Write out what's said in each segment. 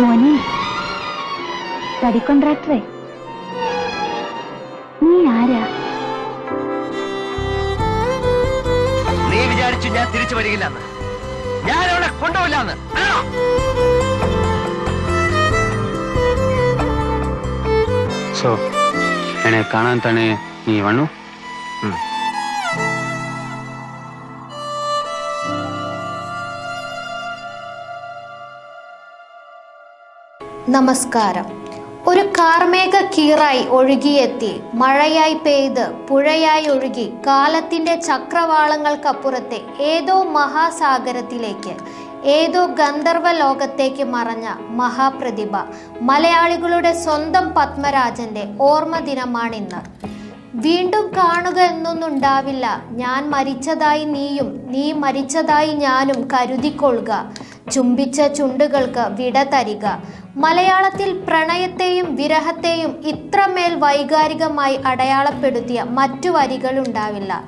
മോനെ തടി കോൺട്രാക്ടറെ നീ ആരാ നീ വിചാരിച്ചു ഞാൻ തിരിച്ചു വരികില്ലെന്ന് ഞാൻ അവളെ കൊണ്ടുപോയില്ലെന്ന് ആണോ ಸೊ ಎಣೆ ಕಾಣಂತಾನೆ ನೀ ವಣ್ಣು നമസ്കാരം. ഒരു കാർമേഘ കീറായി ഒഴുകിയെത്തി മഴയായി പെയ്ത് പുഴയായി ഒഴുകി കാലത്തിന്റെ ചക്രവാളങ്ങൾക്കപ്പുറത്തെ ഏതോ മഹാസാഗരത്തിലേക്ക് ഏതോ ഗന്ധർവ ലോകത്തേക്ക് മറഞ്ഞ മഹാപ്രതിഭ. മലയാളികളുടെ സ്വന്തം പത്മരാജന്റെ ഓർമ്മ ദിനമാണിന്ന് വീണ്ടും കാണുക എന്നൊന്നും ഉണ്ടാവില്ല ഞാൻ മരിച്ചതായി നീയും നീ മരിച്ചതായി ഞാനും കരുതിക്കൊള്ളുക. ചുംബിച്ച ചുണ്ടുകൾക്ക് വിട തരിക. മലയാളത്തിൽ പ്രണയത്തെയും വിരഹത്തെയും ഇത്രമേൽ വൈകാരികമായി അടയാളപ്പെടുത്തിയ മറ്റു വരികളുണ്ടാവില്ല.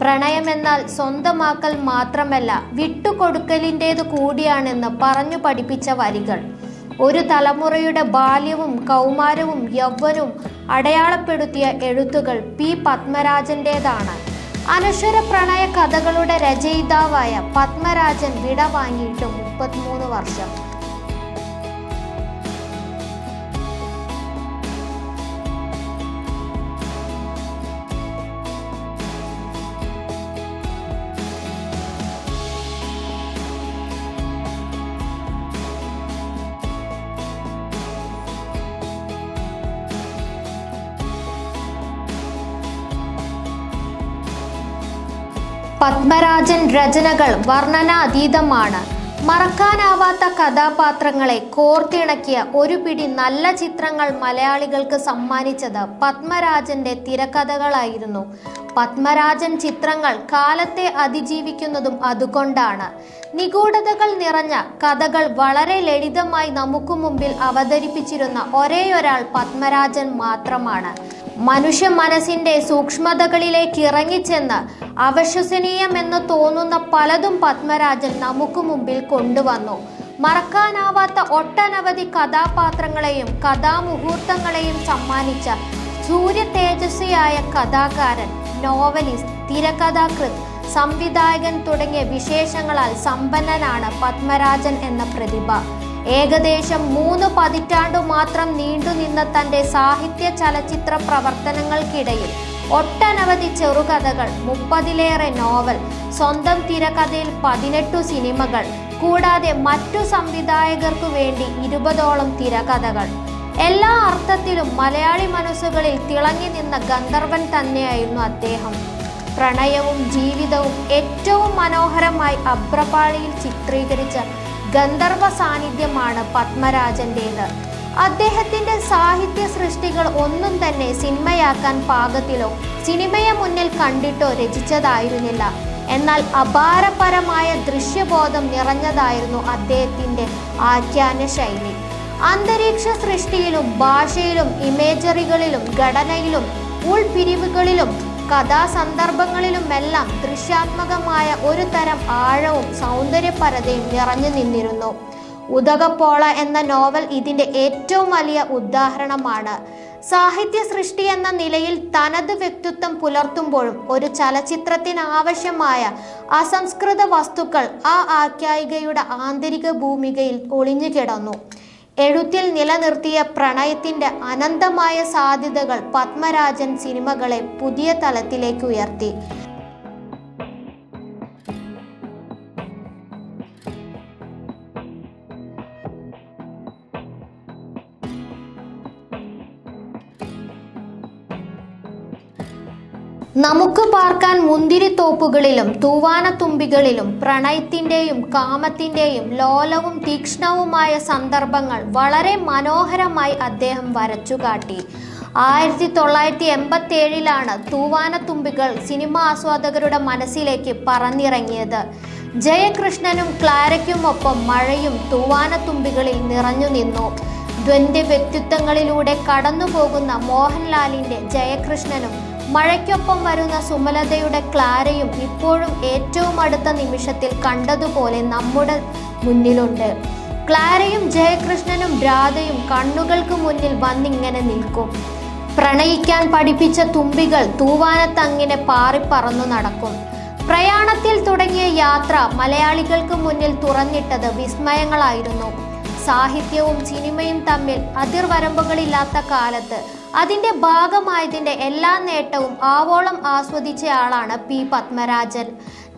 പ്രണയമെന്നാൽ സ്വന്തമാക്കൽ മാത്രമല്ല വിട്ടുകൊടുക്കലിന്റേത് കൂടിയാണെന്ന് പറഞ്ഞു പഠിപ്പിച്ച വരികൾ. ഒരു തലമുറയുടെ ബാല്യവും കൗമാരവും യൗവനവും അടയാളപ്പെടുത്തിയ എഴുത്തുകൾ പി പത്മരാജന്റേതാണ് അനശ്വര പ്രണയ കഥകളുടെ രചയിതാവായ പത്മരാജൻ വിട വാങ്ങിയിട്ട് മുപ്പത്തിമൂന്ന് വർഷം. പത്മരാജൻ രചനകൾ വർണനാതീതമാണ്. മറക്കാനാവാത്ത കഥാപാത്രങ്ങളെ കോർത്തിണക്കിയ ഒരു പിടി നല്ല ചിത്രങ്ങൾ മലയാളികൾക്ക് സമ്മാനിച്ചത് പത്മരാജന്റെ തിരക്കഥകളായിരുന്നു. പത്മരാജൻ ചിത്രങ്ങൾ കാലത്തെ അതിജീവിക്കുന്നതും അതുകൊണ്ടാണ്. നിഗൂഢതകൾ നിറഞ്ഞ കഥകൾ വളരെ ലളിതമായി നമുക്ക് മുമ്പിൽ അവതരിപ്പിച്ചിരുന്ന ഒരേയൊരാൾ പത്മരാജൻ മാത്രമാണ്. മനുഷ്യ മനസ്സിന്റെ സൂക്ഷ്മതകളിലേക്ക് ഇറങ്ങിച്ചെന്ന് അവിശ്വസനീയമെന്ന് തോന്നുന്ന പലതും പത്മരാജൻ നമുക്ക് മുമ്പിൽ കൊണ്ടുവന്നു. മറക്കാനാവാത്ത ഒട്ടനവധി കഥാപാത്രങ്ങളെയും കഥാമുഹൂർത്തങ്ങളെയും സമ്മാനിച്ച സൂര്യ തേജസ്വിയായ കഥാകാരൻ നോവലിസ്റ്റ് തിരക്കഥാകൃത്ത് സംവിധായകൻ തുടങ്ങിയ വിശേഷങ്ങളാൽ സമ്പന്നനാണ് പത്മരാജൻ എന്ന പ്രതിഭ. ഏകദേശം മൂന്ന് പതിറ്റാണ്ടു മാത്രം നീണ്ടുനിന്ന തന്റെ സാഹിത്യ ചലച്ചിത്ര പ്രവർത്തനങ്ങൾക്കിടയിൽ ഒട്ടനവധി ചെറുകഥകൾ മുപ്പതിലേറെ നോവൽ സ്വന്തം തിരക്കഥയിൽ പതിനെട്ടു സിനിമകൾ കൂടാതെ മറ്റു സംവിധായകർക്കു വേണ്ടി ഇരുപതോളം തിരകഥകൾ എല്ലാ അർത്ഥത്തിലും മലയാളി മനസ്സുകളിൽ തിളങ്ങി നിന്ന ഗന്ധർവൻ തന്നെയായിരുന്നു അദ്ദേഹം. പ്രണയവും ജീവിതവും ഏറ്റവും മനോഹരമായി അബ്രപാളിയിൽ ചിത്രീകരിച്ച ഗന്ധർവ സാന്നിധ്യമാണ് പത്മരാജന്റേത് അദ്ദേഹത്തിന്റെ സാഹിത്യ സൃഷ്ടികൾ ഒന്നും തന്നെ സിനിമയാക്കാൻ പാകത്തിലോ സിനിമയെ മുന്നിൽ കണ്ടിട്ടോ രചിച്ചതായിരുന്നില്ല. എന്നാൽ അപാരപരമായ ദൃശ്യബോധം നിറഞ്ഞതായിരുന്നു അദ്ദേഹത്തിന്റെ ആഖ്യാന ശൈലി അന്തരീക്ഷ സൃഷ്ടിയിലും ഭാഷയിലും ഇമേജറികളിലും ഘടനയിലും ഉൾപിരിവുകളിലും കഥാസന്ദർഭങ്ങളിലുമെല്ലാം ദൃശ്യാത്മകമായ ഒരു തരം ആഴവും സൗന്ദര്യപരതയും നിറഞ്ഞു നിന്നിരുന്നു. ഉദകപ്പോള എന്ന നോവൽ ഇതിന്റെ ഏറ്റവും വലിയ ഉദാഹരണമാണ്. സാഹിത്യ സൃഷ്ടി എന്ന നിലയിൽ തനത് വ്യക്തിത്വം പുലർത്തുമ്പോഴും ഒരു ചലച്ചിത്രത്തിന് ആവശ്യമായ അസംസ്കൃത വസ്തുക്കൾ ആ ആഖ്യായികയുടെ ആന്തരിക ഭൂമികയിൽ ഒളിഞ്ഞു കിടന്നു. എഴുത്തിൽ നിലനിർത്തിയ പ്രണയത്തിന്റെ അനന്തമായ സാധ്യതകൾ പത്മരാജൻ സിനിമകളെ പുതിയ തലത്തിലേക്ക് ഉയർത്തി. നമുക്ക് പാർക്കാൻ മുന്തിരിത്തോപ്പുകളിലും തൂവാനത്തുമ്പികളിലും പ്രണയത്തിന്റെയും കാമത്തിന്റെയും ലോലവും തീക്ഷ്ണവുമായ സന്ദർഭങ്ങൾ വളരെ മനോഹരമായി അദ്ദേഹം വരച്ചു കാട്ടി ആയിരത്തി തൊള്ളായിരത്തി എൺപത്തി ഏഴിലാണ് തൂവാനത്തുമ്പികൾ സിനിമ ആസ്വാദകരുടെ മനസ്സിലേക്ക് പറന്നിറങ്ങിയത്. ജയകൃഷ്ണനും ക്ലാരയ്ക്കുമൊപ്പം മഴയും തൂവാനത്തുമ്പികളിൽ നിറഞ്ഞു നിന്നു. ദ്വന്ദ്വ വ്യക്തിത്വങ്ങളിലൂടെ കടന്നുപോകുന്ന മോഹൻലാലിന്റെ ജയകൃഷ്ണനും മഴയ്ക്കൊപ്പം വരുന്ന സുമലതയുടെ ക്ലാരയും ഇപ്പോഴും ഏറ്റവും അടുത്ത നിമിഷത്തിൽ കണ്ടതുപോലെ നമ്മുടെ മുന്നിലുണ്ട്. ക്ലാരയും ജയകൃഷ്ണനും രാധയും കണ്ണുകൾക്ക് മുന്നിൽ വന്നിങ്ങനെ നിൽക്കും. പ്രണയിക്കാൻ പഠിപ്പിച്ച തുമ്പികൾ തൂവാനത്തങ്ങിനെ പാറിപ്പറന്നു നടക്കും. പ്രയാണത്തിൽ തുടങ്ങിയ യാത്ര മലയാളികൾക്ക് മുന്നിൽ തുറന്നിട്ടത് വിസ്മയങ്ങളായിരുന്നു. സാഹിത്യവും സിനിമയും തമ്മിൽ അതിർവരമ്പുകളില്ലാത്ത കാലത്ത് അതിന്റെ ഭാഗമായതിന്റെ എല്ലാ നേട്ടവും ആവോളം ആസ്വദിച്ചയാളാണ് പി പത്മരാജൻ.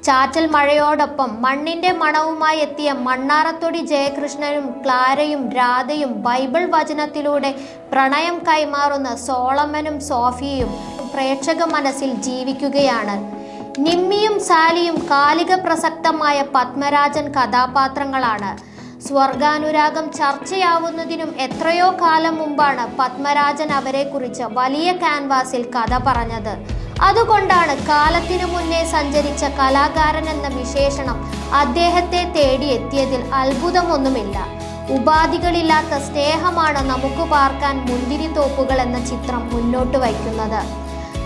ചാറ്റൽ മഴയോടൊപ്പം മണ്ണിന്റെ മണവുമായി എത്തിയ മണ്ണാറത്തൊടി ജയകൃഷ്ണനും ക്ലാരയും രാധയും ബൈബിൾ വചനത്തിലൂടെ പ്രണയം കൈമാറുന്ന സോളമനും സോഫിയയും പ്രേക്ഷക മനസ്സിൽ ജീവിക്കുകയാണ്. നിമ്മിയും സാലിയും കാലിക പ്രസക്തമായ പത്മരാജൻ കഥാപാത്രങ്ങളാണ്. സ്വർഗാനുരാഗം ചർച്ചയാവുന്നതിനും എത്രയോ കാലം മുമ്പാണ് പത്മരാജൻ അവരെക്കുറിച്ച് വലിയ ക്യാൻവാസിൽ കഥ പറഞ്ഞത്. അതുകൊണ്ടാണ് കാലത്തിനു മുന്നേ സഞ്ചരിച്ച കലാകാരൻ എന്ന വിശേഷണം അദ്ദേഹത്തെ തേടിയെത്തിയതിൽ അത്ഭുതമൊന്നുമില്ല. ഉപാധികളില്ലാത്ത സ്നേഹമാണ് നമുക്ക് പാർക്കാൻ മുന്തിരിത്തോപ്പുകൾ എന്ന ചിത്രം മുന്നോട്ട് വയ്ക്കുന്നത്.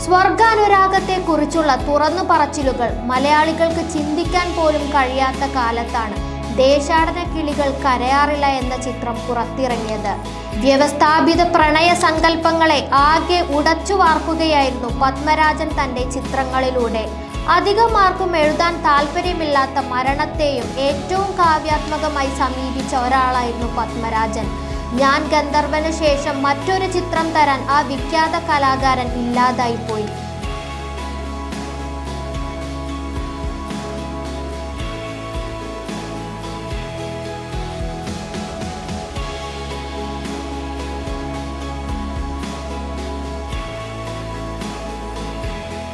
സ്വർഗാനുരാഗത്തെക്കുറിച്ചുള്ള തുറന്നു പറച്ചിലുകൾ മലയാളികൾക്ക് ചിന്തിക്കാൻ പോലും കഴിയാത്ത കാലത്താണ് ദേശാടന കിളികൾ കരയാറില്ല എന്ന ചിത്രം പുറത്തിറങ്ങിയത്. വ്യവസ്ഥാപിത പ്രണയ സങ്കല്പങ്ങളെ ആകെ ഉടച്ചു വാർക്കുകയായിരുന്നു പത്മരാജൻ തന്റെ ചിത്രങ്ങളിലൂടെ. അധികം ആർക്കും എഴുതാൻ താല്പര്യമില്ലാത്ത മരണത്തെയും ഏറ്റവും കാവ്യാത്മകമായി സമീപിച്ച ഒരാളായിരുന്നു പത്മരാജൻ. ഞാൻ ഗന്ധർവന് ശേഷം മറ്റൊരു ചിത്രം തരാൻ ആ വിഖ്യാത കലാകാരൻ ഇല്ലാതായിപ്പോയി.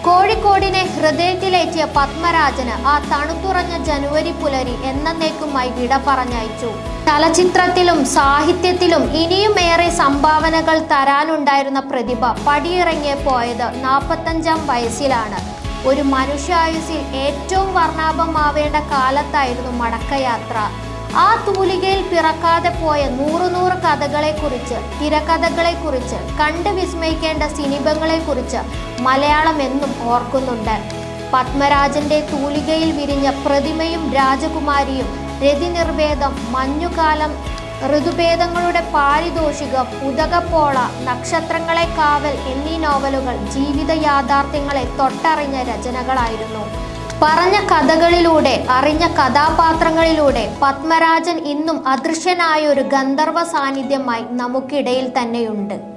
കോഴിക്കോടിനെ ഹൃദയത്തിലേറ്റിയ പത്മരാജന് ആ തണുത്തുറഞ്ഞ ജനുവരി പുലരി എന്നേക്കുമായി വിട പറഞ്ഞയച്ചു. ചലച്ചിത്രത്തിലും സാഹിത്യത്തിലും ഇനിയും ഏറെ സംഭാവനകൾ തരാനുണ്ടായിരുന്ന പ്രതിഭ പടിയിറങ്ങിയ പോയത് നാൽപ്പത്തഞ്ചാം വയസ്സിലാണ്. ഒരു മനുഷ്യായുസിൽ ഏറ്റവും വർണാഭമാവേണ്ട കാലത്തായിരുന്നു മടക്കയാത്ര. ആ തൂലികയിൽ പിറക്കാതെ പോയ നൂറു നൂറ് കഥകളെക്കുറിച്ച് തിരക്കഥകളെക്കുറിച്ച് കണ്ട് വിസ്മയിക്കേണ്ട സിനിമകളെക്കുറിച്ച് മലയാളം എന്നും ഓർക്കുന്നുണ്ട്. പത്മരാജന്റെ തൂലികയിൽ വിരിഞ്ഞ പ്രതിമയും രാജകുമാരിയും രതിനിർവേദം മഞ്ഞുകാലം ഋതുഭേദങ്ങളുടെ പാരിതോഷികം ഉദകപ്പോള നക്ഷത്രങ്ങളെ കാവൽ എന്നീ നോവലുകൾ ജീവിത യാഥാർത്ഥ്യങ്ങളെ തൊട്ടറിഞ്ഞ രചനകളായിരുന്നു. പറഞ്ഞ കഥകളിലൂടെ അറിഞ്ഞ കഥാപാത്രങ്ങളിലൂടെ പത്മരാജൻ ഇന്നും അദൃശ്യനായ ഒരു ഗന്ധർവ സാന്നിധ്യമായി നമുക്കിടയിൽ തന്നെയുണ്ട്.